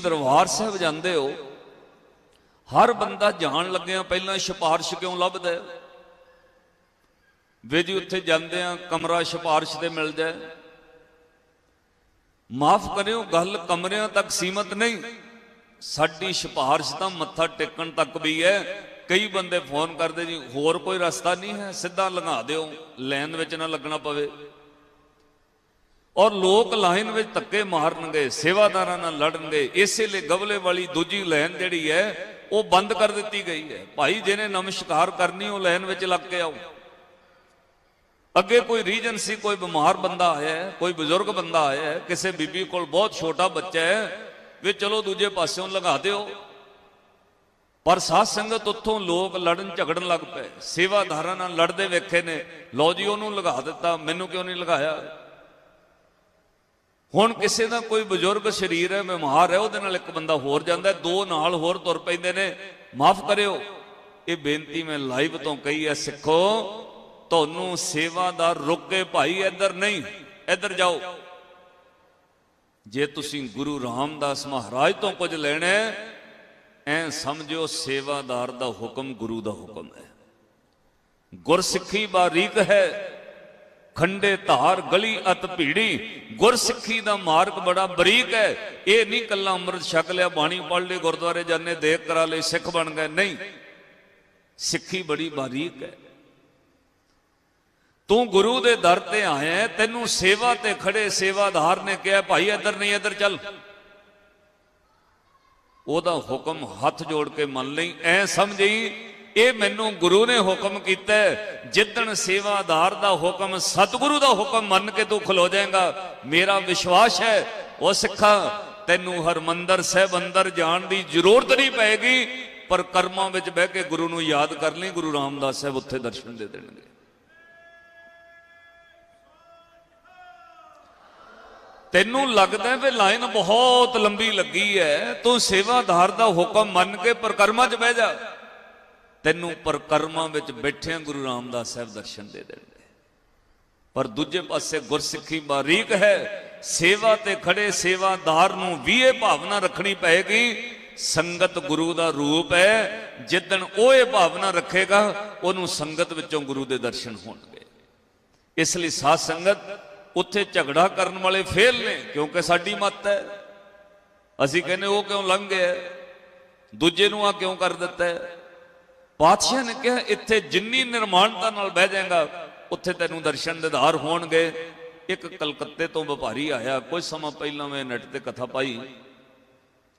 ਦਰਬਾਰ ਸਾਹਿਬ ਜਾਂਦੇ ਹੋ, ਹਰ ਬੰਦਾ ਜਾਣ ਲੱਗਿਆ ਪਹਿਲਾਂ ਸਿਫਾਰਿਸ਼ ਕਿਉਂ ਲੱਭਦਾ ਹੈ? ਵੇ ਜੀ ਉੱਥੇ ਜਾਂਦੇ ਆ, ਕਮਰਾ ਸਿਫਾਰਿਸ਼ ਤੇ ਮਿਲ ਜਾਏ। ਮਾਫ ਕਰਿਓ, ਗੱਲ ਕਮਰਿਆਂ ਤੱਕ ਸੀਮਤ ਨਹੀਂ। ਸਾਡੀ ਸਿਫਾਰਿਸ਼ ਤਾਂ ਮੱਥਾ ਟੇਕਣ ਤੱਕ ਵੀ ਹੈ। ਕਈ ਬੰਦੇ ਫੋਨ ਕਰਦੇ ਜੀ, ਹੋਰ ਕੋਈ ਰਸਤਾ ਨਹੀਂ ਹੈ, ਸਿੱਧਾ ਲੰਘਾ ਦਿਓ ਲਾਈਨ ਵਿੱਚ ਨਾ ਲੱਗਣਾ ਪਵੇ। ਔਰ ਲੋਕ ਲਾਈਨ ਵਿੱਚ ਧੱਕੇ ਮਾਰਨਗੇ, ਸੇਵਾਦਾਰਾਂ ਨਾਲ ਲੜਨਗੇ, ਇਸੇ ਲਈ ਗਵਲੇ ਵਾਲੀ ਦੂਜੀ ਲਾਈਨ ਜਿਹੜੀ ਹੈ, ਉਹ ਬੰਦ ਕਰ ਦਿੱਤੀ ਗਈ ਹੈ। ਭਾਈ, ਜਿਹਨੇ ਨਮਸਕਾਰ ਕਰਨੀ, ਉਹ ਲਾਈਨ ਵਿੱਚ ਲੱਗ ਕੇ ਆਓ। ਅੱਗੇ ਕੋਈ ਰੀਜਨ ਸੀ, ਕੋਈ ਬਿਮਾਰ ਬੰਦਾ ਆਇਆ ਹੈ, ਕੋਈ ਬਜ਼ੁਰਗ ਬੰਦਾ ਆਇਆ ਹੈ, ਕਿਸੇ ਬੀਬੀ ਕੋਲ ਬਹੁਤ ਛੋਟਾ ਬੱਚਾ ਹੈ, ਵੀ ਚਲੋ ਦੂਜੇ ਪਾਸਿਓਂ ਲਗਾ ਦਿਓ। ਪਰ ਸਾਧ ਸੰਗਤ ਉੱਥੋਂ ਲੋਕ ਲੜਨ, ਝਗੜਨ ਲੱਗ ਪਏ। ਸੇਵਾਦਾਰਾਂ ਨਾਲ ਲੜਦੇ ਵੇਖੇ ਨੇ, ਲਓ ਜੀ, ਉਹਨੂੰ ਲਗਾ ਦਿੱਤਾ, ਮੈਨੂੰ ਕਿਉਂ ਨਹੀਂ ਲਗਾਇਆ ਹੁਣ ਕਿਸੇ ਦਾ ਕੋਈ ਬਜ਼ੁਰਗ ਸਰੀਰ ਹੈ, ਬਿਮਾਰ ਹੈ, ਉਹਦੇ ਨਾਲ ਇੱਕ ਬੰਦਾ ਹੋਰ ਜਾਂਦਾ ਦੋ ਨਾਲ ਹੋਰ ਤੁਰ ਪੈਂਦੇ ਨੇ। ਮਾਫ ਕਰਿਓ। ਇਹ ਬੇਨਤੀ ਮੈਂ ਲਾਈਵ ਤੋਂ ਕਹੀ ਹੈ, ਸਿੱਖੋ, ਤੁਹਾਨੂੰ ਸੇਵਾਦਾਰ ਰੁਕ ਕੇ ਭਾਈ ਇੱਧਰ ਨਹੀਂ, ਇੱਧਰ ਜਾਓ। ਜੇ ਤੁਸੀਂ ਗੁਰੂ ਰਾਮਦਾਸ ਮਹਾਰਾਜ ਤੋਂ ਕੁਝ ਲੈਣਾ ਹੈ, ਐ ਸਮਝਿਓ ਸੇਵਾਦਾਰ ਦਾ ਹੁਕਮ ਗੁਰੂ ਦਾ ਹੁਕਮ ਹੈ। ਗੁਰਸਿੱਖੀ ਬਾਰੀਕ ਹੈ ਖੰਡੇ ਧਾਰ, ਗਲੀ ਅਤ ਭੀੜੀ ਗੁਰਸਿੱਖੀ ਦਾ ਮਾਰਗ ਬੜਾ ਬਰੀਕ ਹੈ। ਇਹ ਨਹੀਂ ਕੱਲਾ ਅੰਮ੍ਰਿਤ ਛਕ ਲਿਆ, ਬਾਣੀ ਪੜ੍ਹ ਲਈ, ਗੁਰਦੁਆਰੇ ਜਾਣੇ ਦੇਖ ਕਰਾ ਲਈ, ਸਿੱਖ ਬਣ ਗਏ। ਨਹੀਂ, ਸਿੱਖੀ ਬੜੀ ਬਾਰੀਕ ਹੈ। ਤੂੰ ਗੁਰੂ ਦੇ ਦਰ ਤੇ ਆਇਆ ਤੈਨੂੰ ਸੇਵਾ ਤੇ ਖੜੇ ਸੇਵਾਦਾਰ ਨੇ ਕਿਹਾ, ਭਾਈ, ਇੱਧਰ ਨਹੀਂ, ਇੱਧਰ ਚੱਲ। ਉਹਦਾ ਹੁਕਮ ਹੱਥ ਜੋੜ ਕੇ ਮੰਨ ਲਈ, ਐ ਸਮਝੀ ਇਹ ਮੈਨੂੰ ਗੁਰੂ ਨੇ ਹੁਕਮ ਕੀਤਾ ਜਿੱਦਣ ਸੇਵਾਦਾਰ ਦਾ ਹੁਕਮ, ਸਤਿਗੁਰੂ ਦਾ ਹੁਕਮ ਮੰਨ ਕੇ ਤੂੰ ਖਲੋ ਜਾਏਗਾ, ਮੇਰਾ ਵਿਸ਼ਵਾਸ ਹੈ, ਉਹ ਸਿੱਖਾ, ਤੈਨੂੰ ਹਰਮੰਦਰ ਸਾਹਿਬ ਅੰਦਰ ਜਾਣ ਦੀ ਜ਼ਰੂਰਤ ਨਹੀਂ ਪਏਗੀ, ਪਰ ਕਰਮਾਂ ਵਿੱਚ ਬਹਿ ਕੇ ਗੁਰੂ ਨੂੰ ਯਾਦ ਕਰ ਲਈ, ਗੁਰੂ ਰਾਮਦਾਸ ਸਾਹਿਬ ਉੱਥੇ ਦਰਸ਼ਨ ਦੇ ਦੇਣਗੇ। ਤੈਨੂੰ ਲੱਗਦਾ ਵੀ ਲਾਈਨ ਬਹੁਤ ਲੰਬੀ ਲੱਗੀ ਹੈ, ਤੂੰ ਸੇਵਾਦਾਰ ਦਾ ਹੁਕਮ ਮੰਨ ਕੇ ਪ੍ਰਕਰਮਾਂ 'ਚ ਬਹਿ ਜਾ। ਤੈਨੂੰ ਪ੍ਰਕਰਮਾਂ ਵਿੱਚ ਬੈਠਿਆਂ ਗੁਰੂ ਰਾਮਦਾਸ ਸਾਹਿਬ ਦਰਸ਼ਨ ਦੇ ਦੇਣਗੇ ਪਰ ਦੂਜੇ ਪਾਸੇ ਗੁਰਸਿੱਖੀ ਬਾਰੀਕ ਹੈ, ਸੇਵਾ ਤੇ ਖੜੇ ਸੇਵਾਦਾਰ ਨੂੰ ਵੀ ਇਹ ਭਾਵਨਾ ਰੱਖਣੀ ਪਏਗੀ, ਸੰਗਤ ਗੁਰੂ ਦਾ ਰੂਪ ਹੈ, ਜਿੱਦਣ ਉਹ ਇਹ ਭਾਵਨਾ ਰੱਖੇਗਾ, ਉਹਨੂੰ ਸੰਗਤ ਵਿੱਚੋਂ ਗੁਰੂ ਦੇ ਦਰਸ਼ਨ ਹੋਣਗੇ। ਇਸ ਲਈ ਸਾਧ ਸੰਗਤ ਉੱਥੇ ਝਗੜਾ ਕਰਨ ਵਾਲੇ ਫੇਲ ਨੇ, ਕਿਉਂਕਿ ਸਾਡੀ ਮੱਤ ਹੈ। ਅਸੀਂ ਕਹਿੰਦੇ ਉਹ ਕਿਉਂ ਲੰਘ ਗਿਆ? ਦੂਜੇ ਨੂੰ ਆ ਕਿਉਂ ਕਰ ਦਿੱਤਾ? ਹੈ ਪਾਤਸ਼ਾਹ ਨੇ ਕਿਹਾ, ਇੱਥੇ ਜਿੰਨੀ ਨਿਰਮਾਣਤਾ ਨਾਲ ਬਹਿ ਜਾਏਗਾ, ਉੱਥੇ ਤੈਨੂੰ ਦਰਸ਼ਨ ਦਿਦਾਰ ਹੋਣਗੇ। ਇੱਕ ਕਲਕੱਤੇ ਤੋਂ ਵਪਾਰੀ ਆਇਆ ਕੁਝ ਸਮਾਂ ਪਹਿਲਾਂ ਮੈਂ ਨੈਟ ਤੇ ਕਥਾ ਪਾਈ।